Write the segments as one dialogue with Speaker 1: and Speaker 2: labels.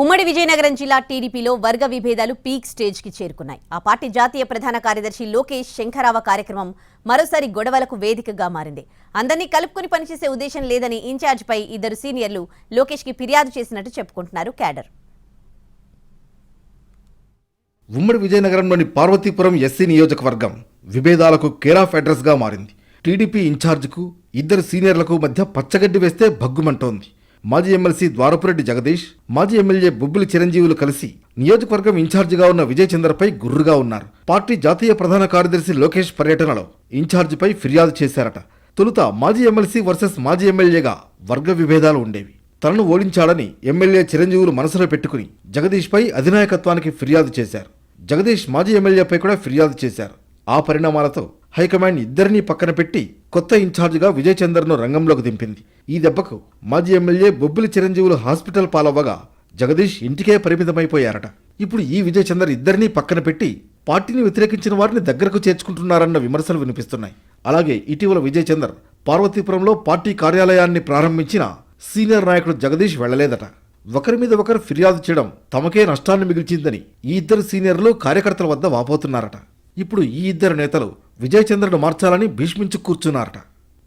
Speaker 1: ఉమ్మడి విజయనగరం జిల్లా టీడీపీలో వర్గ విభేదాలు పీక్ స్టేజ్కి చేరుకున్నాయి. ఆ పార్టీ జాతీయ ప్రధాన కార్యదర్శి లోకేష్ శంఖరావ కార్యక్రమం మరోసారి గొడవలకు వేదికగా మారింది. అందరినీ కలుపుకొని పనిచేసే ఉద్దేశం లేదని ఇన్ఛార్జ్పై ఇద్దరు సీనియర్లు లోకేష్కి ఫిర్యాదు చేసినట్టు చెప్పుకుంటున్నారు క్యాడర్.
Speaker 2: ఉమ్మడి విజయనగరంలోని పార్వతీపురం ఎస్సీ నియోజకవర్గం విభేదాలకు కేరాఫ్ అడ్రస్గా మారింది. టీడీపీ ఇన్ఛార్జ్కు ఇద్దరు సీనియర్లకు మధ్య పచ్చగడ్డి వేస్తే భగ్గుమంటోంది. మాజీ ఎమ్మెల్సీ ద్వారపురెడ్డి జగదీష్ మాజీ ఎమ్మెల్యే బొబ్బిలి చిరంజీవులు కలిసి నియోజకవర్గం ఇన్ఛార్జిగా ఉన్న విజయ్ చంద్రపై గుర్రుగా ఉన్నారు. పార్టీ జాతీయ ప్రధాన కార్యదర్శి లోకేష్ పర్యటనలో ఇన్ఛార్జిపై ఫిర్యాదు చేశారట. తొలుత మాజీ ఎమ్మెల్సీ వర్సెస్ మాజీ ఎమ్మెల్యేగా వర్గ విభేదాలు ఉండేవి. తనను ఓడించాలని ఎమ్మెల్యే చిరంజీవులు మనసులో పెట్టుకుని జగదీష్పై అధినాయకత్వానికి ఫిర్యాదు చేశారు. జగదీష్ మాజీ ఎమ్మెల్యేపై కూడా ఫిర్యాదు చేశారు. ఆ పరిణామాలతో హైకమాండ్ ఇద్దరినీ పక్కన పెట్టి కొత్త ఇన్ఛార్జిగా విజయ్ చందర్ను రంగంలోకి దింపింది. ఈ దెబ్బకు మాజీ ఎమ్మెల్యే బొబ్బిలి చిరంజీవులు హాస్పిటల్ పాలవ్వగా జగదీష్ ఇంటికే పరిమితమైపోయారట. ఇప్పుడు ఈ విజయ్ చందర్ ఇద్దరినీ పక్కన పెట్టి పార్టీని వ్యతిరేకించిన వారిని దగ్గరకు చేర్చుకుంటున్నారన్న విమర్శలు వినిపిస్తున్నాయి. అలాగే ఇటీవల విజయ్ చందర్ పార్వతీపురంలో పార్టీ కార్యాలయాన్ని ప్రారంభించిన సీనియర్ నాయకుడు జగదీష్ వెళ్ళలేదట ఒకరి మీద ఒకరు ఫిర్యాదు చేయడం తమకే నష్టాన్ని మిగిల్చిందని ఈ ఇద్దరు సీనియర్లు కార్యకర్తల వద్ద వాపోతున్నారట. ఇప్పుడు ఈ ఇద్దరు నేతలు విజయచంద్రను మార్చాలని భీష్మించు కూర్చున్నారట.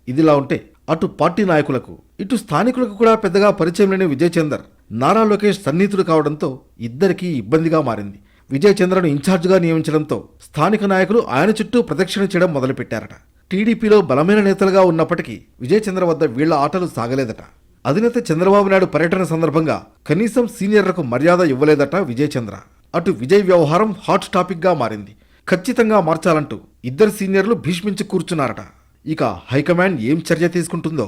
Speaker 2: ఇదిలా ఉంటే అటు పార్టీ నాయకులకు ఇటు స్థానికులకు కూడా పెద్దగా పరిచయం లేని విజయచందర్ నారా లోకేష్ సన్నిహితుడు కావడంతో ఇద్దరికీ ఇబ్బందిగా మారింది. విజయచంద్రను ఇన్ఛార్జిగా నియమించడంతో స్థానిక నాయకులు ఆయన చుట్టూ ప్రదక్షిణ చేయడం మొదలుపెట్టారట. టీడీపీలో బలమైన నేతలుగా ఉన్నప్పటికీ విజయచంద్ర వద్ద వీళ్ళ ఆటలు సాగలేదట. అధినేత చంద్రబాబు నాయుడు పర్యటన సందర్భంగా కనీసం సీనియర్లకు మర్యాద ఇవ్వలేదట విజయ్ చంద్ర అటు విజయ్ వ్యవహారం హాట్ టాపిక్గా మారింది. ఖచ్చితంగా మార్చాలంటూ ఇద్దరు సీనియర్లు భీష్మించి కూర్చున్నారట. ఇక హైకమాండ్ ఏం చర్య తీసుకుంటుందో